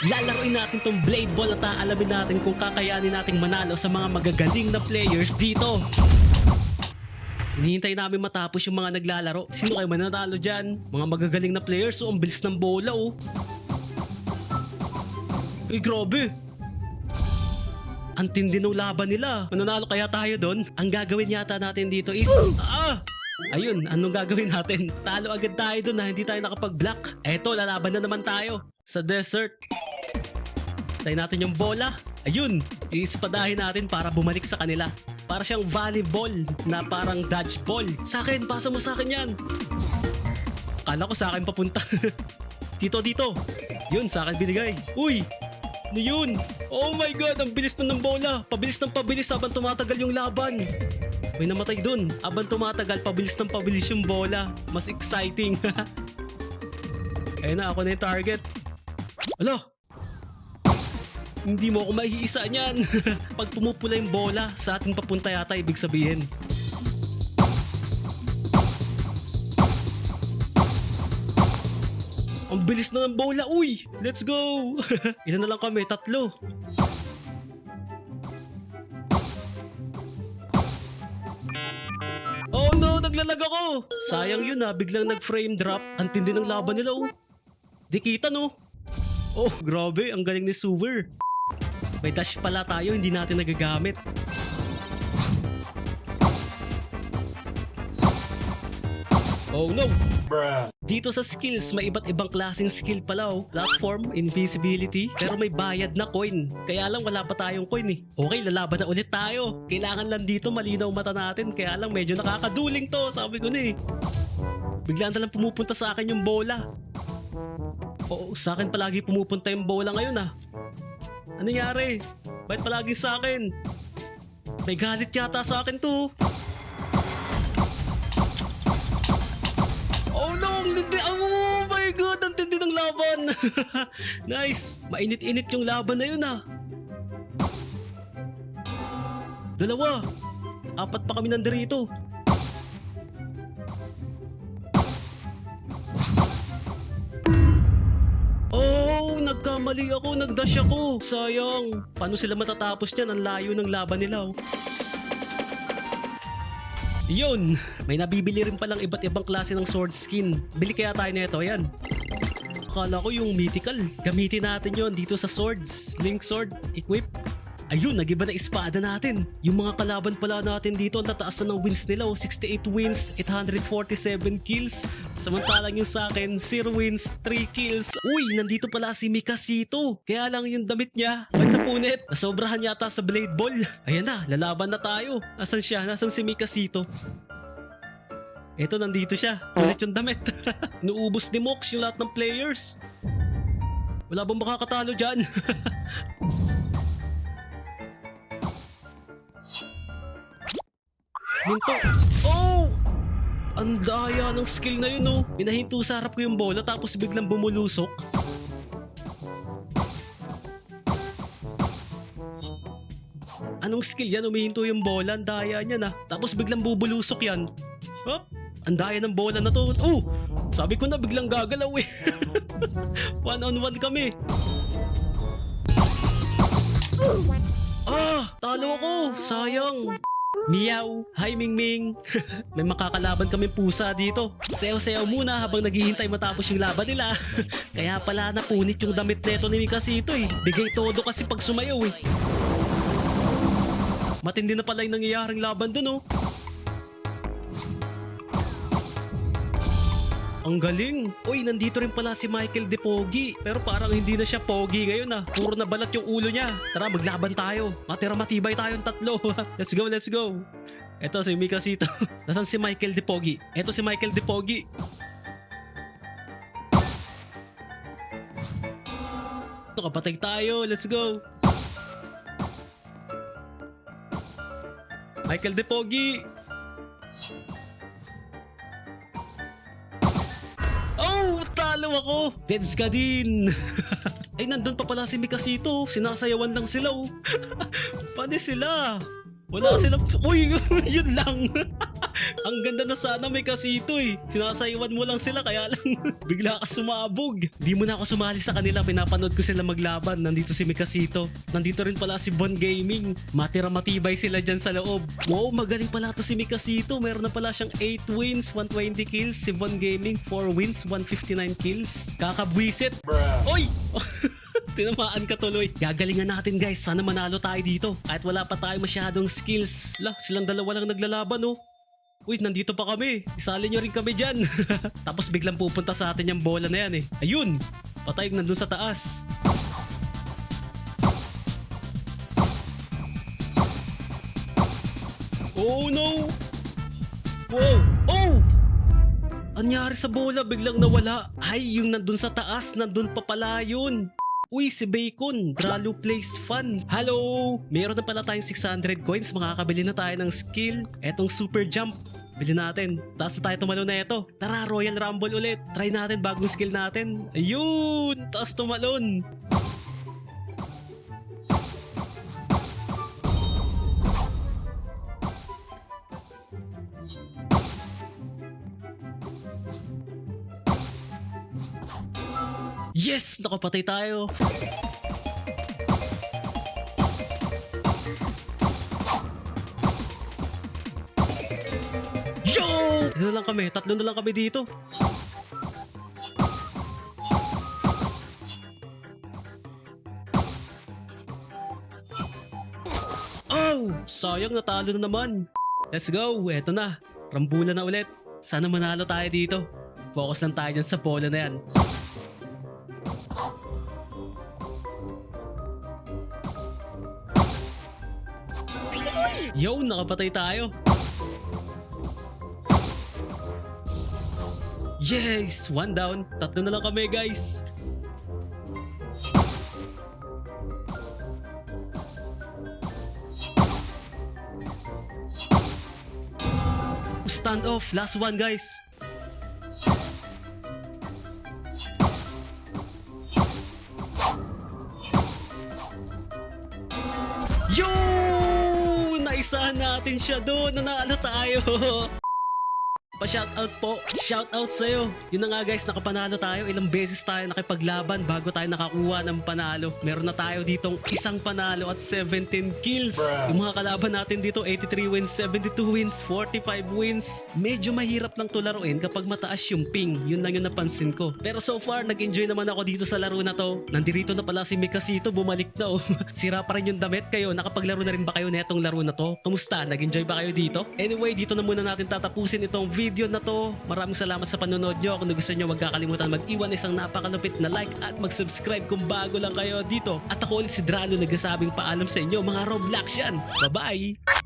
Lalaroin natin tong Blade Ball at aalamin natin kung kakayanin nating manalo sa mga magagaling na players dito. Hinihintay namin matapos yung mga naglalaro. Sino kayo mananalo dyan? Mga magagaling na players, oh, ang bilis ng bola, oh. Uy, grabe. Ang tindi ng laban nila. Mananalo kaya tayo doon? Ang gagawin yata natin dito is... Ah! Ayun, anong gagawin natin? Talo agad tayo doon na hindi tayo nakapag-block. Eto, lalaban na naman tayo. Sa desert. Tayo natin yung bola. Ayun, iispadahin natin para bumalik sa kanila. Para siyang volleyball na parang dodgeball. Sa akin, pasa mo sa akin yan. Kala ko sa akin papunta. dito, dito. Yun, sa akin binigay. Uy, ano yun? Oh my god, ang bilis na ng bola. Pabilis ng pabilis habang tumatagal yung laban. May namatay dun. Habang tumatagal, pabilis ng pabilis yung bola. Mas exciting. Ayun na, ako na yung target. Alo! Hindi mo ako maiisa niyan. Pag pumupula yung bola, sa ating papunta yata ibig sabihin. Ang bilis na ng bola, uy! Let's go! Ilan na lang kami? Tatlo. Oh no, naglalag ako! Sayang yun ah, biglang nag-frame drop. Ang tindi ng laban nila oh. Di kita no? Oh, grabe, ang galing ni Suver. May dash pala tayo, hindi natin nagagamit. Oh no! Dito sa skills, may iba't ibang klaseng skill pala oh. Platform, invisibility, pero may bayad na coin. Kaya lang wala pa tayong coin eh. Okay, lalaban na ulit tayo. Kailangan lang dito malinaw mata natin. Kaya lang medyo nakakaduling to, sabi ko na eh. Biglaan na lang pumupunta sa akin yung bola. Oo, sa akin palagi pumupunta yung bola ngayon ah. Ano nangyari? Bakit palagi sa akin? May galit yata sa akin to. Oh no! Ang tindi! Oh my god! Ang tindi ng laban! nice! Mainit-init yung laban na yun ah. Dalawa! Apat pa kami nandirito. Nagkamali ako! Nagdash ako! Sayang! Paano sila matatapos niyan? Ang layo ng laban nila oh. Yun! May nabibili rin palang iba't ibang klase ng sword skin. Bili kaya tayo nito, yan. Akala ko yung mythical. Gamitin natin yon dito sa swords. Link sword, equip. Ayun, nagiba na espada natin. Yung mga kalaban pala natin dito, ang tataas na ng wins nila. Oh. 68 wins, 847 kills. Samantalang yung sa akin, 0 wins, 3 kills. Uy, nandito pala si Mikasito. Kaya lang yung damit niya, ba't napunit? Nasobrahan yata sa blade ball. Ayan na, lalaban na tayo. Asan siya? Nasaan si Mikasito? Eto, nandito siya. Ulit yung damit. Inuubos ni Mox yung lahat ng players. Wala bang makakatalo dyan? Minto. Oh! Ang daya ng skill na yun, oh. Pinahinto sa harap ko yung bola tapos biglang bumulusok. Anong skill yan? Umihinto yung bola. Ang daya niya na. Tapos biglang bubulusok yan. Hop! Ang daya ng bola na to. Oh! Sabi ko na biglang gagalaw eh. one on one kami. Ah! Talo ako! Sayang! Meow! Hi Ming Ming! May makakalaban kami pusa dito. Sayaw-sayaw muna habang naghihintay matapos yung laban nila. Kaya pala napunit yung damit neto ni Mikasito eh. Bigay todo kasi pag sumayaw eh. Matindi na pala yung nangyayaring laban dun oh. Ang galing! Uy, nandito rin pala si Michael De Pogi. Pero parang hindi na siya pogi ngayon ah. Puro na balat yung ulo niya. Tara, maglaban tayo. Matira matibay tayong tatlo. let's go, let's go. Eto si Mika Sito. Nasaan si Michael De Pogi? Eto si Michael De Pogi. Ito, kapatay tayo. Let's go. Michael De Pogi. Talo ako! Deads ka din! Ay, nandun pa pala si Mikasito. Sinasayawan lang sila, oh. Paano sila? Wala sila. Uy, yun lang. Ang ganda na sana may kasito eh. Sinasaywan mo lang sila kaya lang bigla ka sumabog. Di mo na ako sumali sa kanila. Pinapanood ko sila maglaban. Nandito si Mikasito. Nandito rin pala si Bon Gaming. Matira matibay sila dyan sa loob. Wow, magaling pala to si Mikasito. Meron na pala siyang 8 wins, 120 kills. Si Bon Gaming 4 wins, 159 kills. Kakabwisit. Oy! Tinamaan ka tuloy. Gagalingan natin guys. Sana manalo tayo dito. Kahit wala pa tayo masyadong skills. La, silang dalawa lang naglalaban oh. Uy, nandito pa kami. Isali nyo rin kami dyan. Tapos biglang pupunta sa atin yung bola na yan eh. Ayun! Patay yung nandun sa taas. Oh no! Wow! Oh! Anyari sa bola, biglang nawala. Ay, yung nandun sa taas, nandun pa pala yun. Uy, si Bacon, Dralo Place Fun. Hello! Meron na pala tayong 600 coins, makakabili na tayo ng skill. Etong super jump. Bili natin. Taas na tayo tumalon na ito. Tara, Royal Rumble ulit. Try natin bagong skill natin. Ayun! Taas tumalon. Yes! Nakapatay tayo. Yo! Ano lang kami? Tatlo na lang kami dito. Oh! Sayang natalo na naman. Let's go! Eto na. Rambula na ulit. Sana manalo tayo dito. Focus lang tayo dyan sa bola na yan. Yo, nakapatay tayo. Yes! One down. Tatlo na lang kami, guys. Stand off. Last one, guys. Yo! Naisahan natin siya doon. Nanalo tayo. Pa-shoutout po. Shoutout sa'yo. Yun na nga guys, nakapanalo tayo. Ilang beses tayo nakipaglaban bago tayo nakakuha ng panalo. Meron na tayo ditong isang panalo at 17 kills. Yung mga kalaban natin dito, 83 wins, 72 wins, 45 wins. Medyo mahirap lang to laruin kapag mataas yung ping. Yun lang yung napansin ko. Pero so far, nag-enjoy naman ako dito sa laro na to. Nandirito na pala si Mikasito, bumalik na oh. Sira pa rin yung damit kayo. Nakapaglaro na rin ba kayo netong laro na to? Kamusta? Nag-enjoy ba kayo dito? Anyway, dito na muna natin tatapusin itong video na to. Maraming salamat sa panonood nyo. Kung gusto nyo, huwag kakalimutan mag-iwan isang napakalupit na like at mag-subscribe kung bago lang kayo dito. At ako ulit si Drano nagsasabing paalam sa inyo mga Roblox yan. Bye-bye!